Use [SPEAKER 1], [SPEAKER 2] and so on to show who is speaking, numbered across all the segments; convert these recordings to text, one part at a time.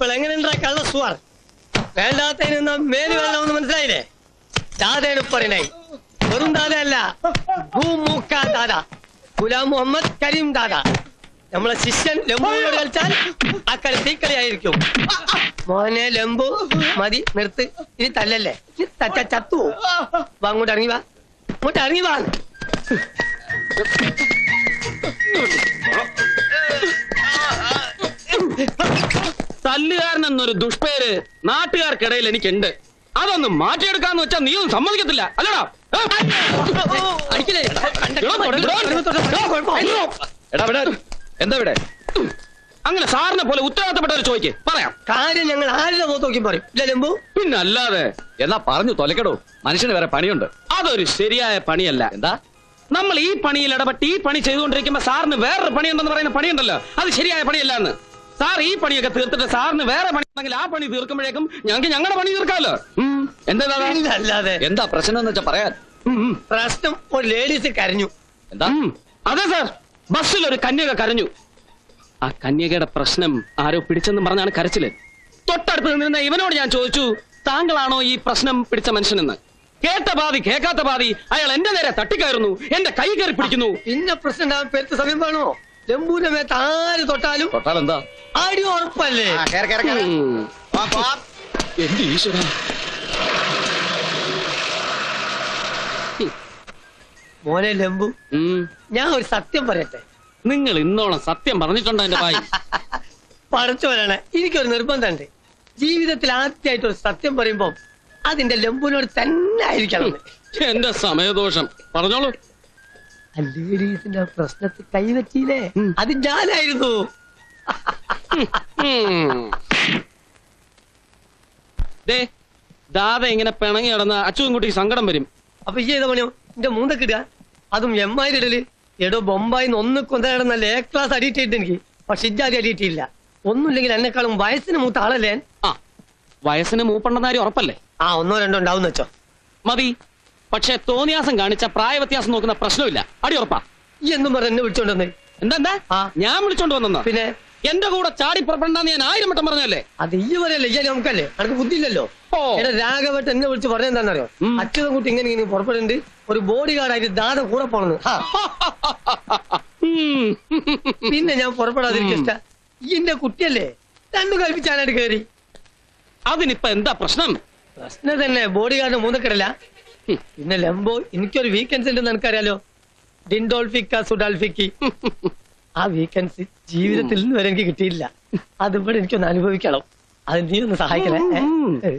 [SPEAKER 1] ഇപ്പോൾ എങ്ങനെയുണ്ടാ കള്ള സുവാർ? വേണ്ടാത്തതിന് മേൽ വേണമെന്ന് മനസ്സിലായില്ലേ? ദാദയാണ് പറയണേ വെറും ദാദയല്ല ഭൂമൂക്ക ദാദ. ഗുലാം മുഹമ്മദ് കരീം ദാദ. നമ്മളെ ശിഷ്യൻ ലംബുവിനോട് കളിച്ചാൽ ആ കളി തീക്കളിയായിരിക്കും മോനെ ലംബു മതി നിർത്ത്. ഇനി തല്ലല്ലേ? തച്ച ചത്തു. വാ അങ്ങോട്ട് ഇറങ്ങി വാ. അങ്ങോട്ട് ഇറങ്ങി വാ.
[SPEAKER 2] തല്ലുകാരൻ എന്നൊരു ദുഷ്പേര് നാട്ടുകാർക്കിടയിൽ എനിക്കുണ്ട്. അതൊന്ന് മാറ്റിയെടുക്കാന്ന് വെച്ചാൽ നീ ഒന്നും സമ്മതിക്കത്തില്ല. അല്ലടാ.
[SPEAKER 3] എടാ ഇവിടെ എന്താ ഇവിടെ?
[SPEAKER 2] അങ്ങനെ സാറിനെ പോലെ ഉത്തരവാദിത്തപ്പെട്ടവർ ചോദിക്കേ പറയാം.
[SPEAKER 1] കാര്യം ഞങ്ങൾ ആരുടെ മുഖത്ത് നോക്കി പറയും. ലംബു.
[SPEAKER 2] പിന്നെ അല്ലാതെ
[SPEAKER 3] എന്നാ പറഞ്ഞു തൊലക്കടോ. മനുഷ്യന് വേറെ പണിയുണ്ട്.
[SPEAKER 2] അതൊരു ശരിയായ പണിയല്ല.
[SPEAKER 3] എന്താ?
[SPEAKER 2] നമ്മൾ ഈ പണിയിൽ ഇടപെട്ട് ഈ പണി ചെയ്തുകൊണ്ടിരിക്കുമ്പോ സാറിന് വേറൊരു പണിയുണ്ടെന്ന് പറയുന്ന പണിയുണ്ടല്ലോ. അത് ശരിയായ പണിയല്ല എന്ന് സാർ ഈ പണിയൊക്കെ തീർത്തിട്ട് സാറിന് വേറെ പണി ഉണ്ടെങ്കിൽ ആ പണി തീർക്കുമ്പോഴേക്കും ഞങ്ങൾക്ക് ഞങ്ങളുടെ പണി തീർക്കാമല്ലോ. എന്താ?
[SPEAKER 1] അല്ലാതെ
[SPEAKER 3] എന്താ പ്രശ്നം എന്ന് വെച്ചാ പറയാൻ.
[SPEAKER 1] പ്രശ്നം ഒരു ലേഡീസ് കരഞ്ഞു.
[SPEAKER 3] എന്താ.
[SPEAKER 2] അതെ സാർ ബസ്സിൽ ഒരു കന്യക കരഞ്ഞു. ആ കന്യകയുടെ പ്രശ്നം ആരോ പിടിച്ചെന്ന് പറഞ്ഞാണ് കരച്ചിൽ. തൊട്ടടുത്ത് നിന്നിരുന്ന ഇവനോട് ഞാൻ ചോദിച്ചു താങ്കളാണോ ഈ പ്രശ്നം പിടിച്ച മനുഷ്യനെന്ന്? കേട്ട പാതി കേൾക്കാത്ത പാതി അയാൾ എന്റെ നേരെ തട്ടിക്കയറുന്നു എന്റെ കൈ കയറി പിടിക്കുന്നു.
[SPEAKER 1] പിന്നെ പ്രശ്നം പെരുത്ത സമയം വേണോ? ലംബുവിന്റെ മേത്ത് ആര് തൊട്ടാലും
[SPEAKER 3] തൊട്ടാൽ എന്താ
[SPEAKER 1] അടി ഉറപ്പല്ലേ.
[SPEAKER 2] എന്റെ ഈശ്വര?
[SPEAKER 1] മോനെ ലംബു ഞാൻ ഒരു സത്യം പറയട്ടെ?
[SPEAKER 2] നിങ്ങൾ ഇന്നോളം സത്യം പറഞ്ഞിട്ടുണ്ടോ എന്റെ ഭായി?
[SPEAKER 1] പറഞ്ഞു വരണേ. എനിക്കൊരു നിർബന്ധമുണ്ട്. ജീവിതത്തിൽ ആദ്യമായിട്ട് ഒരു സത്യം പറയുമ്പോ അതിന്റെ ലംബുവിനോട് തന്നെ ആയിരിക്കണം.
[SPEAKER 2] എന്റെ സമയദോഷം. പറഞ്ഞോളൂ.
[SPEAKER 1] ലേഡീസിന്റെ പ്രശ്നത്തിൽ കൈവച്ചില്ലേ അത് ഞാനായിരുന്നു.
[SPEAKER 2] ദേ ദാദ ഇങ്ങനെ പിണങ്ങി കിടന്ന അച്ചുകുട്ടിക്ക് സങ്കടം വരും.
[SPEAKER 1] അപ്പൊ ഈ ചെയ്ത പണിയോ? എന്റെ മൂന്നൊക്കെ ഇടുക. അതും എമ്മായിരി ഇടൽ. എടോ ബൊമ്പായിന്ന് ഒന്ന് കൊന്തടന്നല്ല എ ക്ലാസ് അടിയിട്ടിട്ട് എനിക്ക്. പക്ഷെ ഇജാതി അടിയിട്ടില്ല ഒന്നുമില്ലെങ്കിൽ എന്നെക്കാളും വയസ്സിന് മൂത്ത ആളല്ലേ?
[SPEAKER 2] ആ വയസ്സിന് മൂപ്പണ്ടെന്നാരും ഉറപ്പല്ലേ?
[SPEAKER 1] ആ ഒന്നോ രണ്ടോ ഉണ്ടാവും വെച്ചോ.
[SPEAKER 2] മതി. പക്ഷെ തോന്നിയാസം കാണിച്ച പ്രായ വ്യത്യാസം നോക്കുന്ന പ്രശ്നമില്ല. അടി ഉറപ്പാ.
[SPEAKER 1] ഈ എന്നും പറഞ്ഞു എന്നെ വിളിച്ചോണ്ടെന്ന്.
[SPEAKER 2] എന്താ
[SPEAKER 1] ആ.
[SPEAKER 2] ഞാൻ വിളിച്ചോണ്ട് വന്നെന്നോ
[SPEAKER 1] പിന്നെ?
[SPEAKER 2] എന്റെ കൂടെ ചാടി പുറപ്പെടണ്ടെന്ന് ഞാൻ ആയിരം വട്ടം പറഞ്ഞല്ലേ
[SPEAKER 1] അത് ഈ പറയല്ലേ ഈ നമുക്കല്ലേ? അനക്ക് ബുദ്ധിയില്ലല്ലോ?
[SPEAKER 2] ഓ.
[SPEAKER 1] എടാ രാഘവട്ട് എന്നെ വിളിച്ച് പറഞ്ഞെന്താണെന്നറിയോ
[SPEAKER 2] ഉം.
[SPEAKER 1] അച്യുതം കുട്ടി ഇങ്ങനെ ഇങ്ങനെ പുറപ്പെടുന്നുണ്ട് ഒരു ബോഡി ഗാർഡായിട്ട് ദാദ കൂടെ പോണെന്ന്. ഹാ.
[SPEAKER 2] ഉം.
[SPEAKER 1] പിന്നെ ഞാൻ പുറപ്പെടാതിരിക്കാ ഇന്റെ കുട്ടിയല്ലേ? രണ്ടു കൽപ്പിച്ചാനായിട്ട് കയറി
[SPEAKER 2] അതിനിപ്പ എന്താ പ്രശ്നം?
[SPEAKER 1] പ്രശ്നം തന്നെ. ബോഡി ഗാർഡ് മൂന്നക്കിടല. പിന്നെ ലംബോ എനിക്കൊരു വീക്കെൻഡ്സ് ഉണ്ടെന്ന് എനിക്കറിയാലോ ഡിൻഡോൾഫിക്ക സുഡാൽഫിക്ക് ആ വീക്കെൻഡ്സ് ജീവിതത്തിൽ നിന്ന് വരെ എനിക്ക് കിട്ടിയില്ല അതിവിടെ എനിക്കൊന്ന് അനുഭവിക്കണം. അത് നീ ഒന്ന് സഹായിക്കണേ.
[SPEAKER 2] ഉം.
[SPEAKER 1] ഏ.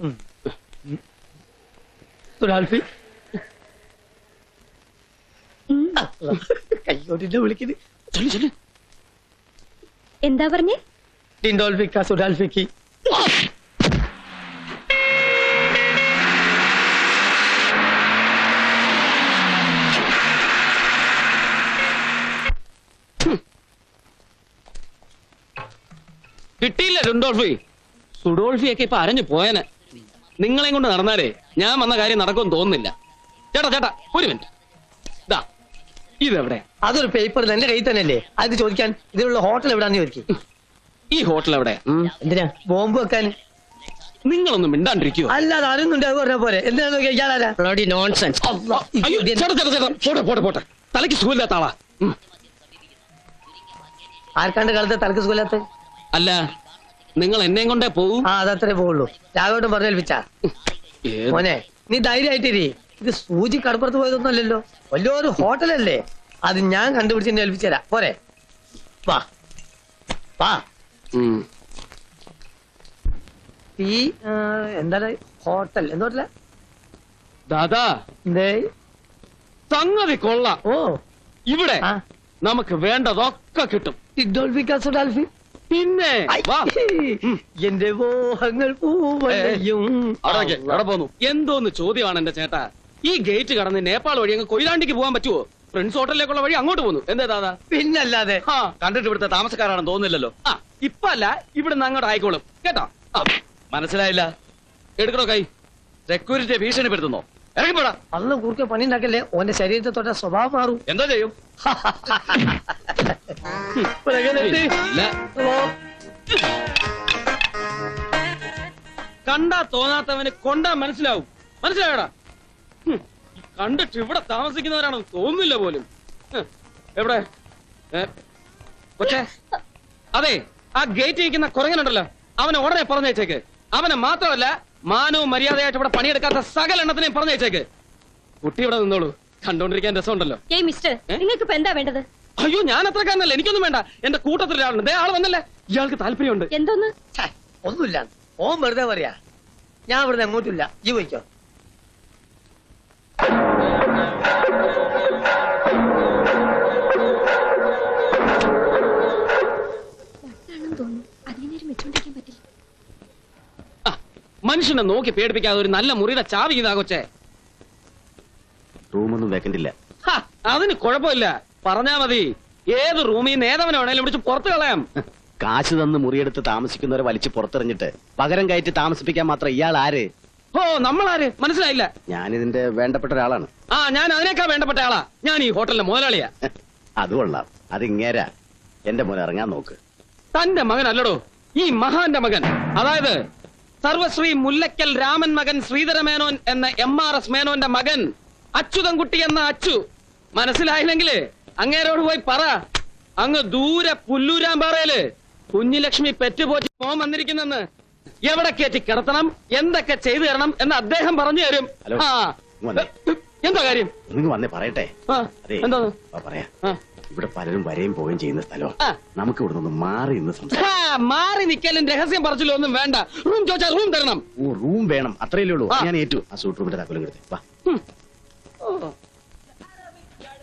[SPEAKER 1] ഉം. സുഡാൽഫി കയ്യോട്ടിന്റെ വിളിക്കുന്നത്?
[SPEAKER 4] എന്താ പറഞ്ഞേ?
[SPEAKER 1] ഡിൻഡോൾഫിക്ക സുഡാൽഫിക്ക്
[SPEAKER 2] കിട്ടിയില്ല സുഡോൾഫി സുഡോൾഫിയൊക്കെ ഇപ്പൊ അരഞ്ഞു പോയനെ. നിങ്ങളെയും കൊണ്ട് നടന്നാലേ ഞാൻ വന്ന കാര്യം നടക്കുമെന്ന് തോന്നുന്നില്ല. ചേട്ടാ ചേട്ടാ ഒരു മിനിറ്റ്. ഇതാ ഇതെവിടെ?
[SPEAKER 1] അതൊരു പേപ്പറിൽ എന്റെ കയ്യിൽ തന്നെയല്ലേ? അത് ചോദിക്കാൻ ഇതിലുള്ള ഹോട്ടൽ എവിടാന്ന് ചോദിക്കും.
[SPEAKER 2] ഈ ഹോട്ടൽ എവിടെ?
[SPEAKER 1] എന്തിനാ? ബോംബ് വെക്കാൻ?
[SPEAKER 2] നിങ്ങളൊന്നും മിണ്ടാണ്ടിരിക്കുവോ?
[SPEAKER 1] അല്ലാതെ അറിയുന്നുണ്ട് അത് പറഞ്ഞ പോലെ എന്തിനാ നോക്കിയാ? ഇയാളാരാ
[SPEAKER 2] നോൺസെൻസ് അയ്യോ ചേട്ടാ ചേട്ടാ ചേട്ടാ. പോട്ടെ പോട്ടെ പോട്ടെ. തലയ്ക്ക് സുഖമില്ലാത്ത ആളാ.
[SPEAKER 1] ആർക്കാണ്ട് കാലത്തെ തലക്ക് സുഖമില്ലാത്ത?
[SPEAKER 2] അല്ല നിങ്ങൾ എന്നെയും കൊണ്ടേ പോവും
[SPEAKER 1] ആ അതത്രേ പോവുള്ളൂ. രാഘവട്ടം പറഞ്ഞേൽപ്പിച്ചാ? മോനെ നീ ധൈര്യമായിട്ടിരി. ഇത് സൂചി കടപ്പുറത്ത് പോയതൊന്നുമല്ലല്ലോ. വലിയൊരു ഹോട്ടലല്ലേ? അത് ഞാൻ കണ്ടുപിടിച്ച് എന്നെ ഏൽപ്പിച്ചു തരാം പോരെ. വാ. വാ. ഈ എന്താണ്? ഹോട്ടൽ. എന്തോട്ടില്ല
[SPEAKER 2] ദാദാ സംഗതി കൊള്ളാം.
[SPEAKER 1] ഓ.
[SPEAKER 2] ഇവിടെ നമുക്ക് വേണ്ടതൊക്കെ കിട്ടും.
[SPEAKER 1] ഡോൾഫി ഡാൽഫി
[SPEAKER 2] പിന്നെ വാ.
[SPEAKER 1] എന്റെ മോഹങ്ങൾ പൂവണയും
[SPEAKER 2] എവിടെ പോന്നു. എന്തോന്ന് ചോദ്യമാണ് എന്റെ ചേട്ടാ? ഈ ഗേറ്റ് കടന്ന് നേപ്പാൾ വഴി അങ്ങ് കൊയിലാണ്ടിക്ക് പോകാൻ പറ്റുമോ ഫ്രണ്ട്സ് ഹോട്ടലിലേക്കുള്ള വഴി അങ്ങോട്ട് പോന്നു. എന്താ ദാദാ
[SPEAKER 1] പിന്നല്ലാതെ.
[SPEAKER 2] ആ
[SPEAKER 3] കണ്ടിട്ട് ഇവിടുത്തെ താമസക്കാരാണെന്ന് തോന്നുന്നില്ലല്ലോ.
[SPEAKER 2] ആ ഇപ്പൊ അല്ല ഇവിടുന്ന് അങ്ങോട്ട് ആയിക്കോളും. കേട്ടോ?
[SPEAKER 3] മനസ്സിലായില്ല.
[SPEAKER 2] എടുക്കണോ കൈ?
[SPEAKER 3] സെക്യൂരിറ്റിയെ ഭീഷണിപ്പെടുത്തുന്നോ
[SPEAKER 1] അന്ന് കുറുക്കെ പണി ഉണ്ടാക്കല്ലേ ഓന്റെ ശരീരത്തെ തൊട്ട സ്വഭാവം മാറും.
[SPEAKER 3] എന്താ ചെയ്യും?
[SPEAKER 2] കണ്ടാ തോന്നാത്തവന് കൊണ്ടാ മനസ്സിലാവും. മനസ്സിലായടാ? കണ്ടിട്ട് ഇവിടെ താമസിക്കുന്നവരാണോ തോന്നുന്നില്ല പോലും. എവിടെ? അതെ ആ ഗേറ്റ് ഇരിക്കുന്ന കുറങ്ങനുണ്ടല്ലോ അവനെ ഉടനെ പറഞ്ഞേച്ചേക്ക് അവനെ മാത്രമല്ല മാനവും മര്യാദയായിട്ട് ഇവിടെ പണിയെടുക്കാത്ത സകല എണ്ണത്തിനെയും പറഞ്ഞേച്ചേക്ക് കുട്ടി ഇവിടെ നിന്നോളൂ. കണ്ടോണ്ടിരിക്കാൻ രസമുണ്ടല്ലോ.
[SPEAKER 4] ഏയ് മിസ്റ്റർ നിങ്ങൾക്ക് ഇപ്പൊ എന്താ വേണ്ടത്?
[SPEAKER 2] അയ്യോ ഞാൻ അത്ര അത്രക്കാരനല്ല എനിക്കൊന്നും വേണ്ട. എന്റെ കൂട്ടത്തിൽ ഒരാളുണ്ട് ദേ ആൾ വന്നല്ലേ? ഇയാൾക്ക് താല്പര്യമുണ്ട്.
[SPEAKER 4] എന്തോന്ന്?
[SPEAKER 1] ഒന്നുമില്ല. ഓൻ വെറുതെ പറയാ. ഞാൻ വെറുതെ അങ്ങോട്ടില്ല ഈ
[SPEAKER 2] മനുഷ്യനെ നോക്കി പേടിപ്പിക്കാതെ ഒരു നല്ല മുറിയുടെ ചാവി ഇതാ കൊച്ചേ.
[SPEAKER 5] റൂമൊന്നും
[SPEAKER 2] വെക്കണ്ടില്ല. അതിന് കുഴപ്പമില്ല. പറഞ്ഞാ മതി. ഏത് റൂമിൽ നിന്ന് ഏതവനെ വേണേലും വിളിച്ച് പുറത്ത് കളയാം.
[SPEAKER 5] കാശ് തന്ന് മുറിയെടുത്ത് താമസിക്കുന്നവരെ വലിച്ചു പുറത്തെറിഞ്ഞിട്ട് പകരം കയറ്റി താമസിപ്പിക്കാൻ മാത്രം ഇയാൾ ആര്?
[SPEAKER 2] ഓ നമ്മളാര്? മനസ്സിലായില്ല.
[SPEAKER 5] ഞാൻ ഇതിന്റെ വേണ്ടപ്പെട്ട ഒരാളാണ്.
[SPEAKER 2] ആ ഞാൻ അതിനേക്കാ വേണ്ടപ്പെട്ട ആളാ. ഞാൻ ഈ ഹോട്ടലിലെ മുതലാളിയാ.
[SPEAKER 5] അത് കൊള്ളാം. അത് ഇങ്ങേരാ. എന്റെ മോനെ ഇറങ്ങാൻ നോക്ക്.
[SPEAKER 2] തന്റെ മകൻ അല്ലടോ ഈ മഹാന്റെ മകൻ. അതായത് സർവശ്രീ മുല്ലക്കൽ രാമൻ മകൻ ശ്രീധര മേനോൻ എന്ന എം ആർ എസ് മേനോന്റെ മകൻ അച്യുതൻകുട്ടി എന്ന അച്ചു. മനസ്സിലായില്ലെങ്കിൽ അങ്ങേരോട് പോയി പറ. അങ്ങ് ദൂരെ പുല്ലൂരാമ്പാറയിൽ കുഞ്ഞിലക്ഷ്മി പെറ്റുപോറ്റി മോൻ വന്നിരിക്കുന്നെന്ന്. എവിടെ കയറ്റി കിടത്തണം? എന്തൊക്കെ ചെയ്തു തരണം എന്ന് അദ്ദേഹം പറഞ്ഞു തരും. ആ. എന്താ കാര്യം?
[SPEAKER 5] വന്നേ പറയട്ടെ.
[SPEAKER 2] എന്താ?
[SPEAKER 5] പറയാ. ഇവിടെ പലരും വരെയും പോവുകയും ചെയ്യുന്ന സ്ഥലമാണ്
[SPEAKER 2] ആ.
[SPEAKER 5] നമുക്ക് ഇവിടെ നിന്ന് മാറി നിന്ന് സംസാരിക്കാം.
[SPEAKER 2] ഹാ, മാറി നിക്കലും രഹസ്യം പറച്ചിലും ഒന്നും വേണ്ട. റൂം ചോദിച്ചാൽ റൂം തരണം.
[SPEAKER 5] ഓ റൂം വേണം. അത്രയല്ലേ ഉള്ളൂ.
[SPEAKER 2] ആ.
[SPEAKER 5] ഞാൻ ഏറ്റു. ആ സൂട്ട് റൂമിന്റെ താക്കോലും എടുത്ത്. വാ.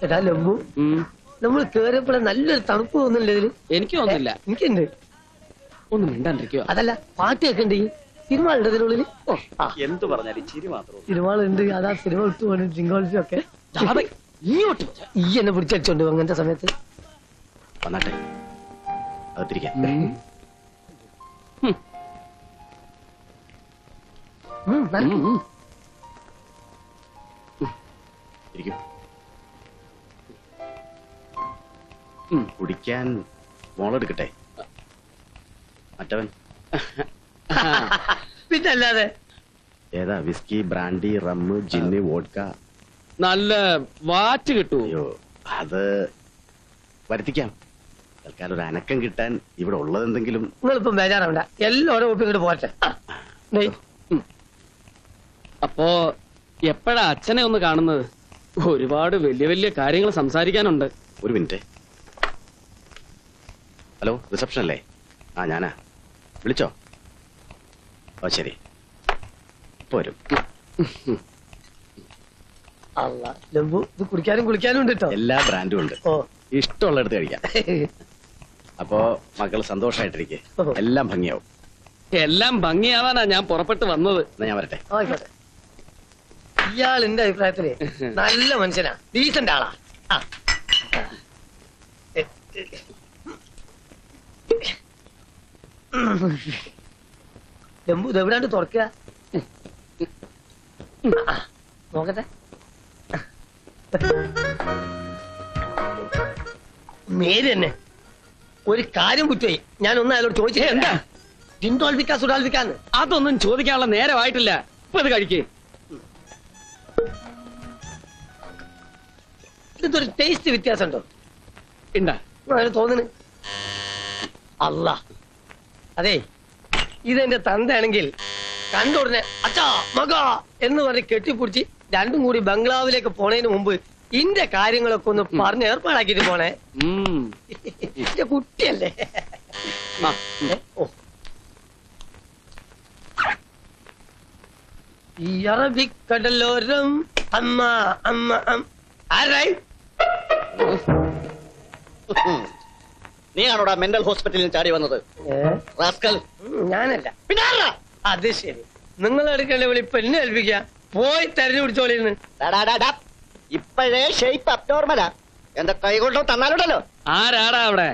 [SPEAKER 1] എടാ ലംബു
[SPEAKER 2] ഉം,
[SPEAKER 1] നമ്മൾ കേറിയപ്പോഴെ നല്ലൊരു തണുപ്പ് തോന്നുന്നില്ല ഇതിൽ.
[SPEAKER 2] എനിക്ക് തോന്നുന്നില്ല.
[SPEAKER 1] എനിക്കുണ്ട്.
[SPEAKER 2] ഒന്നും മിണ്ടാണ്ടിരിക്കുക
[SPEAKER 1] അതല്ല പാട്ട് കേൾക്കണ്ടേ ഈ സിനിമ ഉണ്ട് ഇതിനുള്ളിൽ ഓ ആ.
[SPEAKER 5] എന്ത് പറഞ്ഞാലും ചിരി മാത്രം
[SPEAKER 1] സിനിമ ഉണ്ട് അതാ സിനിമ എടുത്തു പോകണം ഡ്രിങ്കോൾസും ഒക്കെ
[SPEAKER 2] ഇങ്ങോട്ട്
[SPEAKER 1] ഈ എന്നെ പിടിച്ചടിച്ചോണ്ട് അങ്ങനത്തെ സമയത്ത്.
[SPEAKER 5] വന്നാട്ടെ. അകത്തിരിക്കാം. കുടിക്കാൻ മോളെടുക്കട്ടെ മറ്റവൻ.
[SPEAKER 1] പിന്നെ അല്ലാതെ
[SPEAKER 5] ഏതാ whisky brandy rum gin vodka
[SPEAKER 2] നല്ല വാറ്റ് കിട്ടുമോ
[SPEAKER 5] അയ്യോ അത് വരുത്തിക്കാം. തൽക്കാലം ഒരു അനക്കം കിട്ടാൻ ഇവിടെ ഉള്ളതെന്തെങ്കിലും
[SPEAKER 1] നിങ്ങളിപ്പം ബേജാറാവണ്ട. എല്ലാവരും ഒപ്പിങ്ങോട്ട് പോരട്ടെ.
[SPEAKER 2] അപ്പോ എപ്പോഴാ അച്ഛനെ ഒന്ന് കാണുന്നത്? ഒരുപാട് വലിയ വലിയ കാര്യങ്ങൾ സംസാരിക്കാനുണ്ട്.
[SPEAKER 5] ഒരു മിനിറ്റ്. ഹലോ റിസപ്ഷൻ അല്ലേ? ആ ഞാനാ. വിളിച്ചോ? ഓ ശരി. വരും
[SPEAKER 1] അല്ല ലംബു ഇത് കുടിക്കാനും കുളിക്കാനും ഉണ്ട് കേട്ടോ
[SPEAKER 5] എല്ലാ ബ്രാൻഡും ഉണ്ട്.
[SPEAKER 1] ഓ.
[SPEAKER 5] ഇഷ്ടമുള്ളടത്ത് കഴിക്കാം. അപ്പോ മക്കൾ സന്തോഷമായിട്ടിരിക്കെ എല്ലാം ഭംഗിയാവും.
[SPEAKER 2] എല്ലാം ഭംഗിയാവാനാ ഞാൻ പുറപ്പെട്ട് വന്നത്.
[SPEAKER 5] എന്നാ ഞാൻ വരട്ടെ?
[SPEAKER 1] ആയിക്കോട്ടെ. ഇയാൾ എന്റെ അഭിപ്രായത്തിൽ നല്ല മനുഷ്യനാ. ഡീസന്റ് ആളാ. ആ. ലംബു ഇത് എവിടാണ്ട് തുറക്കുക? ആ, നോക്കട്ടെ. മേര് തന്നെ ഒരു കാര്യം കുറ്റമായി ഞാൻ ഒന്ന് അയാളോട് ചോദിച്ചേ എന്താ? ജിന്തോൽവിക്കാ സുഡാൽവിക്കാന്ന്
[SPEAKER 2] അതൊന്നും ചോദിക്കാനുള്ള നേരമായിട്ടില്ല. ഇപ്പൊ ഇത് കഴിക്കേ.
[SPEAKER 1] ഇതൊരു ടേസ്റ്റ് വ്യത്യാസം ഉണ്ടോ
[SPEAKER 2] ഉണ്ടാ
[SPEAKER 1] തോന്നുന്നു അല്ല അതെ ഇതെന്റെ തന്തയാണെങ്കിൽ കണ്ടുടനെ അച്ഛാ മക എന്ന് പറഞ്ഞ് കെട്ടിപ്പിടിച്ച് രണ്ടും കൂടി ബംഗ്ലാവിലേക്ക് പോണതിന് മുമ്പ് ഇന്റെ കാര്യങ്ങളൊക്കെ ഒന്ന് പറഞ്ഞ് ഏർപ്പാടാക്കിട്ട് പോണേ.
[SPEAKER 2] ഇന്റെ
[SPEAKER 1] എന്റെ കുട്ടിയല്ലേ? ഓ. ഈ അറബിക്കടലോരം അമ്മ അമ്മ അമ്മ നീ
[SPEAKER 6] നീയാണോടാ മെന്റൽ ഹോസ്പിറ്റലിൽ ചാടി വന്നത്?
[SPEAKER 1] ഞാനല്ല. പിന്നെ? അത് ശരി. നിങ്ങൾ എടുക്കേണ്ട വിളി എന്നെ ഏൽപ്പിക്ക. പോയി തെരഞ്ഞു പിടിച്ചോളിന്ന്
[SPEAKER 6] ഇപ്പോഴേ ഷേപ്പ് അബ്നോർമലാ എന്റെ കൈ കൊണ്ടോ തന്നാലുണ്ടല്ലോ?
[SPEAKER 2] ആരാടാ അവിടെ?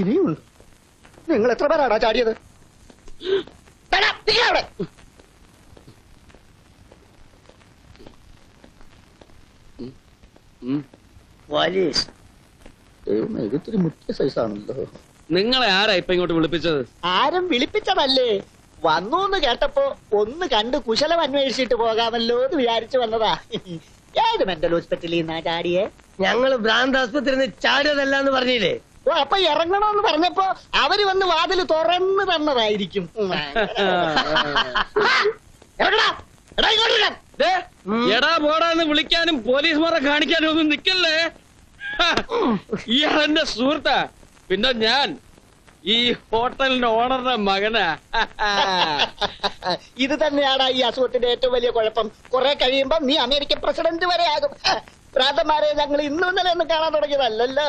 [SPEAKER 6] ഇനിയുണ്ട് നിങ്ങൾ എത്ര പേരാടാ ചാടിയത്? അവിടെ. സൈസാണല്ലോ
[SPEAKER 2] നിങ്ങളെ ആരാ ഇപ്പൊ ഇങ്ങോട്ട് വിളിപ്പിച്ചത്?
[SPEAKER 6] ആരും വിളിപ്പിച്ചതല്ലേ? വന്നു എന്ന് കേട്ടപ്പോ ഒന്ന് കണ്ട് കുശലം അന്വേഷിച്ചിട്ട് പോകാമല്ലോ എന്ന് വിചാരിച്ചു വന്നതാ. ഏത് മെന്റൽ ഹോസ്പിറ്റലിൽ നിന്നാ ചാടിയെ?
[SPEAKER 1] ഞങ്ങൾ ഭ്രാന്ത് ആസ്പത്രിയിൽ നിന്ന് ചാടിയതല്ല എന്ന് പറഞ്ഞില്ലേ?
[SPEAKER 6] ഓ അപ്പൊ ഇറങ്ങണമെന്ന് പറഞ്ഞപ്പോ അവർ വന്ന് വാതിൽ തുറന്ന് തന്നതായിരിക്കും. എടാ, ഇങ്ങോട്ട്.
[SPEAKER 2] ദേ, എടാ പോടാന്ന് വിളിക്കാനും പോലീസുമാരെ കാണിക്കാനും ഒന്നും നിക്കല്ലേ? ഇയാളെന്റെ സുഹൃത്താ. പിന്നെ ഞാൻ. ഈ ഹോട്ടലിന്റെ ഓണറുടെ മകനാ.
[SPEAKER 6] ഇത് തന്നെയാണ് ഈ അസുഖത്തിന്റെ ഏറ്റവും വലിയ കുഴപ്പം. കുറെ കഴിയുമ്പോ നീ അമേരിക്കൻ പ്രസിഡന്റ് വരെ ആകും. പ്രാതന്മാരെ ഞങ്ങൾ ഇന്നും ഇന്നലെ ഒന്നും കാണാൻ തുടങ്ങിയതല്ലല്ലോ.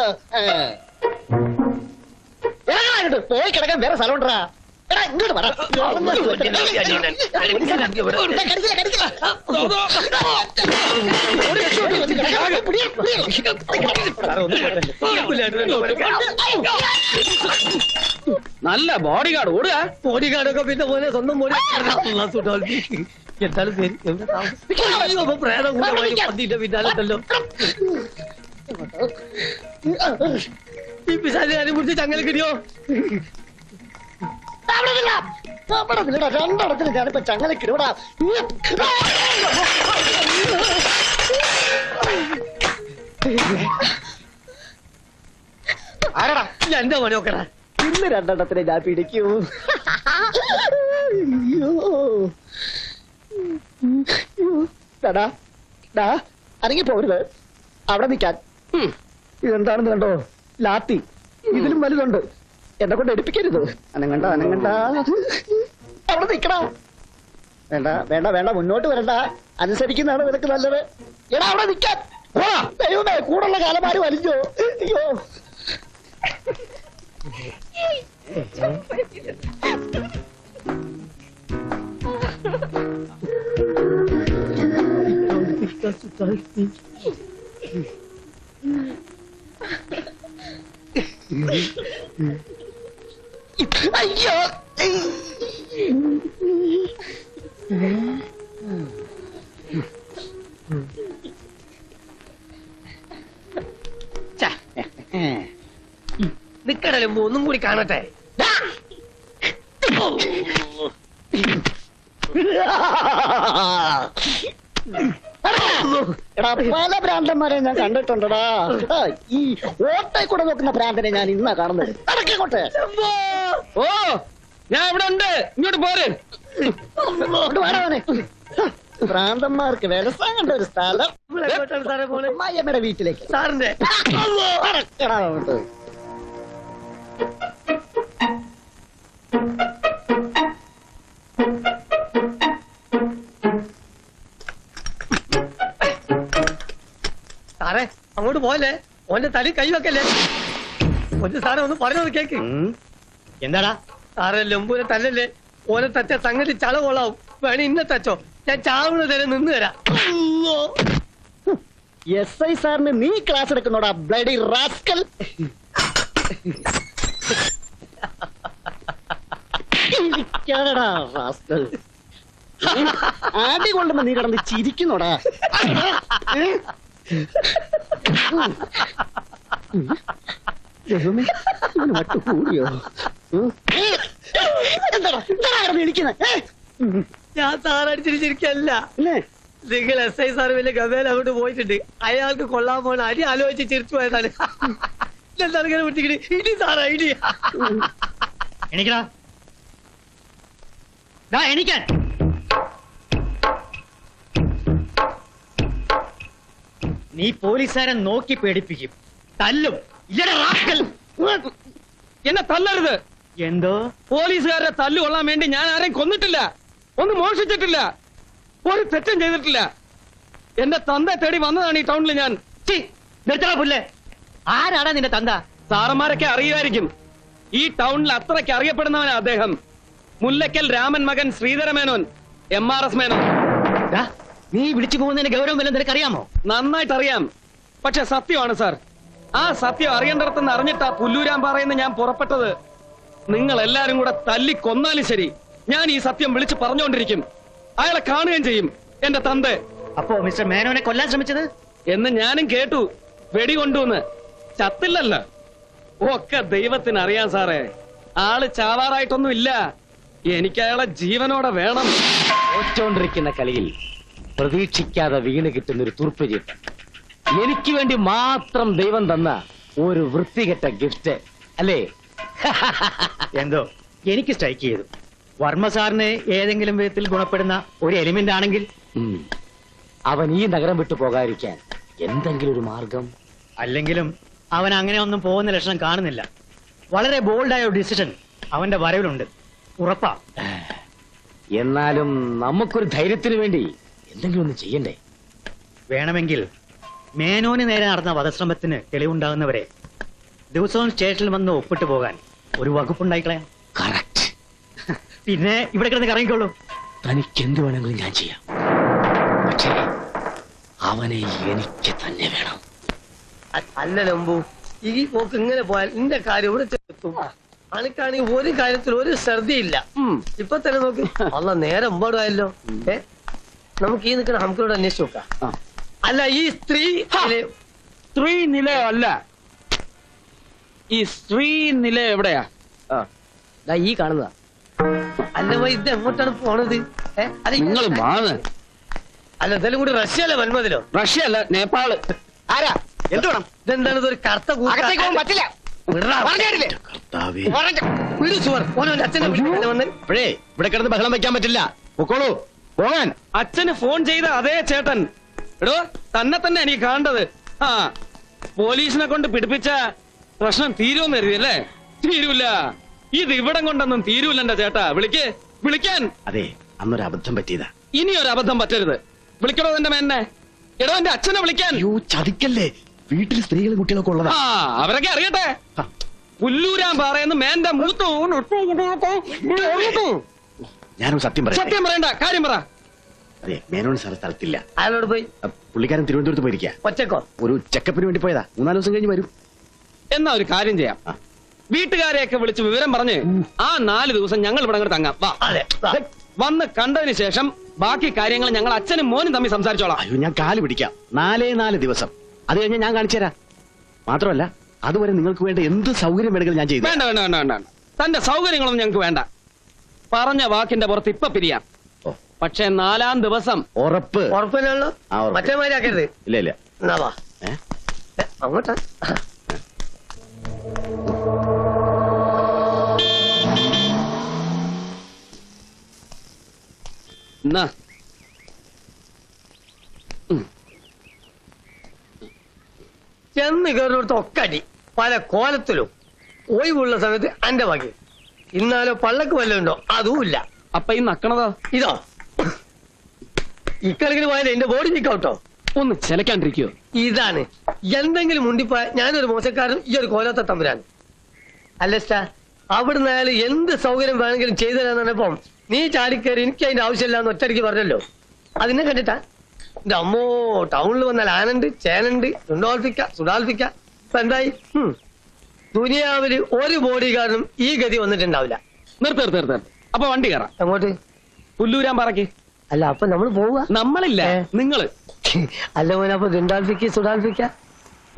[SPEAKER 6] കിടക്കാൻ വേറെ സ്ഥലം ഉണ്ടാ
[SPEAKER 2] നല്ല ബോഡി ഗാർഡ് ഓടുക
[SPEAKER 1] ബോഡി ഗാർഡൊക്കെ പിന്നെ പോലെ സ്വന്തം ബോഡി എന്തായാലും ശരി പ്രേതം കൂടെ പന്നിന്റെ പിന്നാലല്ലോ ഈ പിശാലിനെ കുറിച്ച് ചങ്ങല
[SPEAKER 6] രണ്ടിടത്തിന് ഞാനിപ്പോ ചങ്ങലക്കിടാ ആരടാ?
[SPEAKER 1] എന്റെ പണി നോക്കടാ
[SPEAKER 6] ഇന്ന് രണ്ടെണ്ണത്തിനെ ഞാൻ പിടിക്കൂ. ഡാ, അനങ്ങി പോരുത് അവിടെ നിൽക്കാൻ. ഇതെന്താണെന്ന് കണ്ടോ? ലാത്തി. ഇതിലും വലുതുണ്ട്. എന്നെ കൊണ്ട് എടുപ്പിക്കരുത്. അനങ്ങണ്ട അനങ്ങണ്ട. അവിടെ നിൽക്കണം. വേണ്ട വേണ്ട വേണ്ട മുന്നോട്ട് വരണ്ട. അനുസരിക്കുന്നതാണ് നിനക്ക് നല്ലത്. എടാ അവിടെ നിൽക്കാൻ. പോടാ. ദൈവമേ കൂടുള്ള കാലമാര് വലിഞ്ഞോ? അയ്യോ. അയ്യോ.
[SPEAKER 1] നിക്കടലും ഒന്നും കൂടി കാണട്ടെ.
[SPEAKER 6] എടാ പല ഭ്രാന്തന്മാരെ ഞാൻ കണ്ടിട്ടുണ്ടടാ. ഈ ഓട്ടെ കൂടെ നോക്കുന്ന ഭ്രാന്തനെ ഞാൻ ഇന്നാ കാണുന്നത്. നടക്കോട്ടെ
[SPEAKER 2] ഓ ഞാൻ ഇവിടെ ഉണ്ട്. ഇങ്ങോട്ട് പോര്.
[SPEAKER 6] ഭ്രാന്തന്മാർക്ക് വ്യവസായം കണ്ട ഒരു സ്ഥലം. അമ്മായിയമ്മയുടെ വീട്ടിലേക്ക്.
[SPEAKER 1] സാറിന്റെ.
[SPEAKER 6] അങ്ങോട്ട്.
[SPEAKER 1] സാറേ അങ്ങോട്ട് പോലെ ഓന്റെ തലി കൈവെക്കല്ലേ ഒന്ന് സാറേ ഒന്ന് പറഞ്ഞത് കേക്ക്.
[SPEAKER 6] എന്താടാ
[SPEAKER 1] ആരെ ലംബൂനെ തല്ലല്ലേ ഓനെ തച്ച സംഗതി ചള കൊള്ളാവും വേണേ ഇന്നെ തച്ചോ ഞാൻ ചാവുന്ന തരം നിന്ന് തരാം.
[SPEAKER 6] എസ് ഐ സാറിന് നീ ക്ലാസ് എടുക്കുന്നോടാ ബ്ലഡി റാസ്കൽ ഇരിക്കാനെടാ റാസ്കൽ ആദ്യം കൊണ്ടുമ്പോ നീ കിടന്ന് ചിരിക്കുന്നോടാ ദൈവമേ, ഇവന് വട്ട് കൂടിയോ
[SPEAKER 1] ഞാൻ
[SPEAKER 6] സാറടിച്ചിരിച്ചിരിക്കല്ല?
[SPEAKER 1] നിങ്ങൾ എസ് ഐ സാർ വലിയ ഗവേൽ അങ്ങോട്ട് പോയിട്ടുണ്ട്. അയാൾക്ക് കൊള്ളാൻ പോണ അരി ആലോചിച്ച് ചിരിച്ചു പോയതാണ്. എന്താണ് ഇങ്ങനെ വിട്ടിക്കണി ഇനി സാർ
[SPEAKER 7] എണീക്കടാ. ദാ നീ പോലീസുകാരെ നോക്കി പേടിപ്പിക്കും. തല്ലും.
[SPEAKER 2] എന്നെ തല്ലരുത്.
[SPEAKER 7] എന്തോ?
[SPEAKER 2] പോലീസുകാരെ തല്ലുകൊള്ളാൻ വേണ്ടി ഞാൻ ആരെയും കൊന്നിട്ടില്ല. ഒന്നും മോഷിച്ചിട്ടില്ല ഒരു തെറ്റും ചെയ്തിട്ടില്ല. എന്റെ തന്ത തേടി വന്നതാണ് ഈ ടൗണിൽ ഞാൻ.
[SPEAKER 7] പുല്ലേ. ആരാടാ നിന്റെ തന്ത?
[SPEAKER 2] സാറന്മാരൊക്കെ അറിയുമായിരിക്കും. ഈ ടൗണിൽ അത്രയ്ക്ക് അറിയപ്പെടുന്നവനാ അദ്ദേഹം. മുല്ലക്കൽ രാമൻ മകൻ Sreedhara Menon M R S Menon.
[SPEAKER 7] നീ വിളിച്ചു പോകുന്നതിന് ഗൗരവം വല്ലതും നിനക്കറിയാമോ?
[SPEAKER 2] നന്നായിട്ട് അറിയാം പക്ഷെ സത്യമാണ് സാർ. ആ സത്യം അറിയേണ്ടിടത്തുനിന്ന് അറിഞ്ഞിട്ടാ പുല്ലൂരാൻ പറയുന്ന ഞാൻ പുറപ്പെട്ടത്. നിങ്ങൾ എല്ലാരും കൂടെ തല്ലി കൊന്നാലും ശരി. ഞാൻ ഈ സത്യം വിളിച്ചു പറഞ്ഞുകൊണ്ടിരിക്കും അയാളെ കാണുകയും ചെയ്യും എന്റെ തന്ത.
[SPEAKER 7] അപ്പോ മിസ്റ്റർ മേനോനെ കൊല്ലാൻ ശ്രമിച്ചത്?
[SPEAKER 2] എന്ന് ഞാനും കേട്ടു. വെടി കൊണ്ടുവന്ന്. ചത്തില്ലല്ലോ. ഒക്കെ ദൈവത്തിന് അറിയാം സാറേ. ആൾ ചാവാറായിട്ടൊന്നും ഇല്ല എനിക്ക് അയാളെ ജീവനോടെ വേണം.
[SPEAKER 8] തോറ്റോണ്ടിരിക്കുന്ന കളിയിൽ പ്രതീക്ഷിക്കാതെ വീണ് കിട്ടുന്ന ഒരു തുറുപ്പ് ചീട്ട് എനിക്ക് വേണ്ടി മാത്രം ദൈവം തന്ന ഒരു വൃത്തികെട്ട ഗിഫ്റ്റ്. അല്ലേ?
[SPEAKER 7] എന്തോ? എനിക്ക് സ്ട്രൈക്ക് ചെയ്തു. വർമ്മ സാറിന് ഏതെങ്കിലും വിധത്തിൽ ഗുണപ്പെടുന്ന ഒരു എലിമെന്റ് ആണെങ്കിൽ?
[SPEAKER 8] അവൻ ഈ നഗരം വിട്ടു പോകാതിരിക്കാൻ എന്തെങ്കിലും ഒരു മാർഗം?
[SPEAKER 7] അല്ലെങ്കിലും അവൻ അങ്ങനെ ഒന്നും പോകുന്ന ലക്ഷണം കാണുന്നില്ല. വളരെ ബോൾഡായ ഒരു ഡിസിഷൻ അവന്റെ വരവിലുണ്ട്. ഉറപ്പാ.
[SPEAKER 8] എന്നാലും നമുക്കൊരു ധൈര്യത്തിന് വേണ്ടി എന്തെങ്കിലും ഒന്ന് ചെയ്യണ്ടേ?
[SPEAKER 7] വേണമെങ്കിൽ മേനോന് നേരെ നടന്ന വധശ്രമത്തിന് തെളിവുണ്ടാകുന്നവരെ ദിവസവും സ്റ്റേഷനിൽ വന്ന് ഒപ്പിട്ട് പോകാൻ ഒരു വകുപ്പുണ്ടായിക്കളയാം.
[SPEAKER 8] കറക്റ്റ്
[SPEAKER 7] പിന്നെ ഇവിടെ കിടന്ന് കറങ്ങിക്കോളൂ.
[SPEAKER 8] തനിക്ക് എന്ത് വേണമെങ്കിലും ഞാൻ ചെയ്യാം. പക്ഷേ അവനെ എനിക്ക് തന്നെ വേണം.
[SPEAKER 1] അല്ല ലംബു ഈ പോക്ക് ഇങ്ങനെ പോയാൽ നിന്റെ കാര്യം ഇവിടെ ചെത്തും അനക്കാണെങ്കിൽ ഒരു കാര്യത്തിൽ ഒരു ശ്രദ്ധയില്ല. ഇപ്പൊ തന്നെ നോക്കി. അല്ല നേരെ മുമ്പോടായല്ലോ ഏ? നമുക്ക് ഈ നിൽക്കുന്ന ഹംക്കളോട് അന്വേഷിച്ച് നോക്കാം. അല്ല ഈ സ്ത്രീ
[SPEAKER 2] സ്ത്രീ നില അല്ല. ഈ സ്ത്രീ നില എവിടെയാ?
[SPEAKER 1] ആ. ഈ കാണുന്നതാ. അല്ല വൈ ഇത് എങ്ങോട്ടാണ് പോണത്?
[SPEAKER 2] നിങ്ങൾ
[SPEAKER 1] ഇങ്ങനെ- അല്ല എന്തായാലും കൂടി റഷ്യ അല്ല വന്മതിലോ
[SPEAKER 2] റഷ്യ അല്ല നേപ്പാൾ.
[SPEAKER 6] ആരാ? എന്ത് വേണം?
[SPEAKER 1] ഇതെന്താണ് ഇതൊരു കറുത്ത കൂട്ട-
[SPEAKER 6] അകത്തേക്ക് പോകാൻ പറ്റില്ല.
[SPEAKER 5] ഇവിടെ കിടന്ന് ബഹളം വെക്കാൻ പറ്റില്ല. പൊക്കോളൂ. പോകാൻ.
[SPEAKER 2] അച്ഛന് ഫോൺ ചെയ്ത അതേ ചേട്ടൻ. എടോ തന്നെ തന്നെ എനിക്ക് കാണേണ്ടത്. ആ പോലീസിനെ കൊണ്ട് പിടിപ്പിച്ച പ്രശ്നം തീരുമെന്ന് കരുതിയല്ലേ തീരൂല. ഇത് ഇവിടം കൊണ്ടൊന്നും തീരൂല എന്റെ ചേട്ടാ. വിളിക്ക്. വിളിക്കാൻ.
[SPEAKER 5] അതെ അന്നൊരു അബദ്ധം പറ്റിയതാ.
[SPEAKER 2] ഇനി ഒരു അബദ്ധം പറ്റരുത്. വിളിക്കണോ എന്റെ മേന്നെ? എടോ എന്റെ അച്ഛനെ വിളിക്കാൻ.
[SPEAKER 5] അയ്യോ ചതിക്കല്ലേ. വീട്ടിൽ സ്ത്രീകളും കുട്ടികളൊക്കെ ഉള്ളതാ.
[SPEAKER 2] ആ അവരൊക്കെ അറിയട്ടെ. പുല്ലൂരാൻ പാറയെന്ന് മേന്റെ മൂത്തു
[SPEAKER 5] ഞാനും സത്യം പറയാം
[SPEAKER 2] സത്യം പറയണ്ട കാര്യം പറ.
[SPEAKER 5] അതെ മേനോൻ സാർ സ്ഥലത്തില്ല.
[SPEAKER 1] അയാളോട് പോയി?
[SPEAKER 5] പുള്ളിക്കാരൻ തിരുവനന്തപുരത്ത് പോയിരിക്കുക
[SPEAKER 1] ഒറ്റക്കോ?
[SPEAKER 5] ഒരു ചെക്കപ്പിന് വേണ്ടി പോയതാ. മൂന്നാൽ ദിവസം കഴിഞ്ഞ് വരും.
[SPEAKER 2] എന്നാ ഒരു കാര്യം ചെയ്യാം. വീട്ടുകാരെയൊക്കെ വിളിച്ച് വിവരം പറഞ്ഞ് ആ നാല് ദിവസം ഞങ്ങൾ ഇവിടെ അങ്ങോട്ട് തങ്ങാം. വാ. വന്ന് കണ്ടതിന് ശേഷം ബാക്കി കാര്യങ്ങൾ ഞങ്ങൾ അച്ഛനും മോനും തമ്മിൽ സംസാരിച്ചോളാം.
[SPEAKER 5] അയ്യോ ഞാൻ കാൽ പിടിക്കാം. നാലേ നാല് ദിവസം. അത് കഴിഞ്ഞ് ഞാൻ കാണിച്ചു തരാം. മാത്രമല്ല അതുവരെ നിങ്ങൾക്ക് വേണ്ട എന്ത് സൗകര്യം വേണമെങ്കിലും ഞാൻ ചെയ്തു
[SPEAKER 2] വേണ്ട വേണ്ട വേണ്ട വേണ്ട. തന്റെ സൗകര്യങ്ങളൊന്നും ഞങ്ങൾക്ക് വേണ്ട. പറഞ്ഞ വാക്കിന്റെ പുറത്ത് ഇപ്പൊ പിരിയാം. പക്ഷെ നാലാം ദിവസം
[SPEAKER 5] ഉറപ്പ്.
[SPEAKER 1] ഉറപ്പില്ലല്ലോ
[SPEAKER 5] ആ,
[SPEAKER 1] മറ്റേ മാതിരി ആക്കരുത്.
[SPEAKER 5] ഇല്ല ഇല്ല.
[SPEAKER 1] എന്നാ വാ. അങ്ങോട്ടാ.
[SPEAKER 2] എന്നാ?
[SPEAKER 1] ചെന്ന് കയറിനടുത്ത് പല കോലത്തിലും ഒഴിവുള്ള സമയത്ത് എന്റെ വകി ഇന്നാലോ പള്ളക്ക് വല്ലതും ഉണ്ടോ? അതും ഇല്ല.
[SPEAKER 2] അപ്പൊ ഈ നക്കണതോ?
[SPEAKER 1] ഇതോ. ഇക്കണക്കിന് പോയാലേ എന്റെ ബോഡി നിക്കോട്ടോ
[SPEAKER 2] ഒന്ന് ചിലക്കാണ്ടിരിക്കോ.
[SPEAKER 1] ഇതാണ്. എന്തെങ്കിലും മുണ്ടിപ്പോ ഞാനൊരു മോശക്കാരൻ ഈ ഒരു കോലത്തെ തമ്പുരാൻ അല്ലേ സ്റ്റാ അവിടുന്ന് അയാൾ എന്ത് സൗകര്യം വേണമെങ്കിലും ചെയ്തു തരാന്നപ്പം നീ ചാടിക്കയറി എനിക്ക് അതിന്റെ ആവശ്യമില്ല എന്ന് ഒറ്റയ്ക്ക് പറഞ്ഞല്ലോ. അതിനെ കണ്ടിട്ടാ? എന്റെ അമ്മോ ടൗണിൽ വന്നാൽ ആനണ്ട് ചേനണ്ട് സുഡാൽഫിക്ക സുഡാൽഫിക്ക ഇപ്പൊ എന്തായി. ദുനിയാവിൽ ഒരു ബോഡി ഗാർഡും ഈ ഗതി വന്നിട്ടുണ്ടാവില്ല.
[SPEAKER 2] നിർത്ത് നിർത്ത് നിർത്ത്. അപ്പൊ വണ്ടി കയറാം.
[SPEAKER 1] എങ്ങോട്ട്?
[SPEAKER 2] പുല്ലൂരാൻ പറക്ക്
[SPEAKER 1] അല്ല അപ്പൊ നമ്മൾ പോവുക.
[SPEAKER 2] നമ്മളില്ല. നിങ്ങൾ.
[SPEAKER 1] അല്ല മോനെ അപ്പൊ ദുണ്ടാൽഫിക്ക സുഡാൽഫിക്ക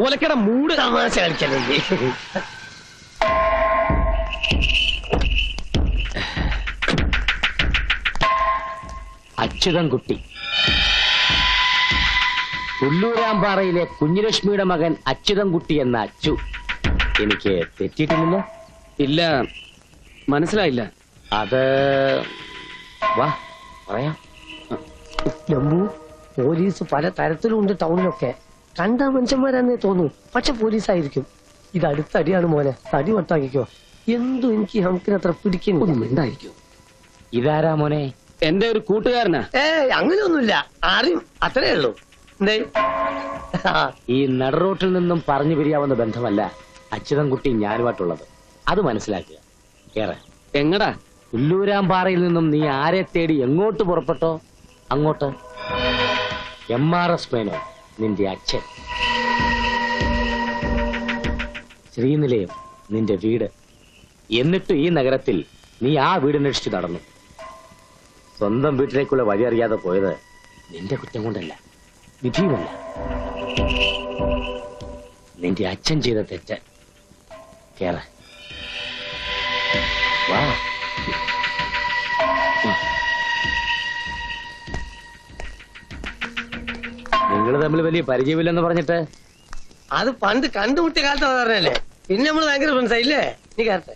[SPEAKER 2] ഒലക്കട മൂട്.
[SPEAKER 1] തമാശ കളിക്കല്ലേ
[SPEAKER 8] അച്യുതൻകുട്ടി. ഉള്ളൂരാമ്പാറയിലെ കുഞ്ഞുലക്ഷ്മിയുടെ മകൻ അച്യുതൻകുട്ടി എന്ന അച്ചു. എനിക്ക് തെറ്റിയിട്ടില്ല
[SPEAKER 2] ഇല്ല. മനസ്സിലായില്ല.
[SPEAKER 8] അത് വാ പറയാം.
[SPEAKER 1] ജമ്മു പോലീസ് പല തരത്തിലുണ്ട് ടൗണിലൊക്കെ. കണ്ട മനുഷ്യന്മാരാന്നേ തോന്നൂ. പക്ഷെ പോലീസായിരിക്കും. ഇത് അടുത്തടിയാണ് മോനെ. തടി വട്ടാക്കിക്കോ എന്തു എനിക്ക് ഹംക്കിന് അത്ര പിടിക്കുന്നു
[SPEAKER 8] ഇതാരാ മോനെ?
[SPEAKER 2] എന്റെ ഒരു കൂട്ടുകാരനാ.
[SPEAKER 1] ഏ അങ്ങനെയൊന്നുമില്ല. ആരും അത്രേ ഉള്ളൂ. എന്തേ
[SPEAKER 8] ഈ നടുറോട്ടിൽ നിന്നും പറഞ്ഞു പിരിയാവുന്ന ബന്ധമല്ല അച്യുതൻകുട്ടി ഞാനുമായിട്ടുള്ളത്. അത് മനസ്സിലാക്കുക കേറെ.
[SPEAKER 2] എങ്ങടാ?
[SPEAKER 8] ഉല്ലൂരാമ്പാറയിൽ നിന്നും നീ ആരെ തേടി എങ്ങോട്ട് പുറപ്പെട്ടോ? അങ്ങോട്ട്. എം ആർ എസ് മേനോ നിന്റെ അച്ഛൻ. ശ്രീനിലയം നിന്റെ വീട്. എന്നിട്ട് ഈ നഗരത്തിൽ നീ ആ വീടിനടിച്ചു നടന്നു സ്വന്തം വീട്ടിലേക്കുള്ള വഴി അറിയാതെ പോയത് നിന്റെ കുറ്റം കൊണ്ടല്ല വിധിയുമല്ല. നിന്റെ അച്ഛൻ ചെയ്ത തെറ്റ്. കേറ. വാ. തമ്മിൽ വലിയ പരിചയമില്ലെന്ന് പറഞ്ഞിട്ട്?
[SPEAKER 1] അത് പണ്ട് കണ്ടുമുട്ടിയ കാലത്ത് പറഞ്ഞല്ലേ? പിന്നെ നമ്മൾ ഭയങ്കര ഫ്രണ്ട്സായില്ലേ നീ കാലത്തെ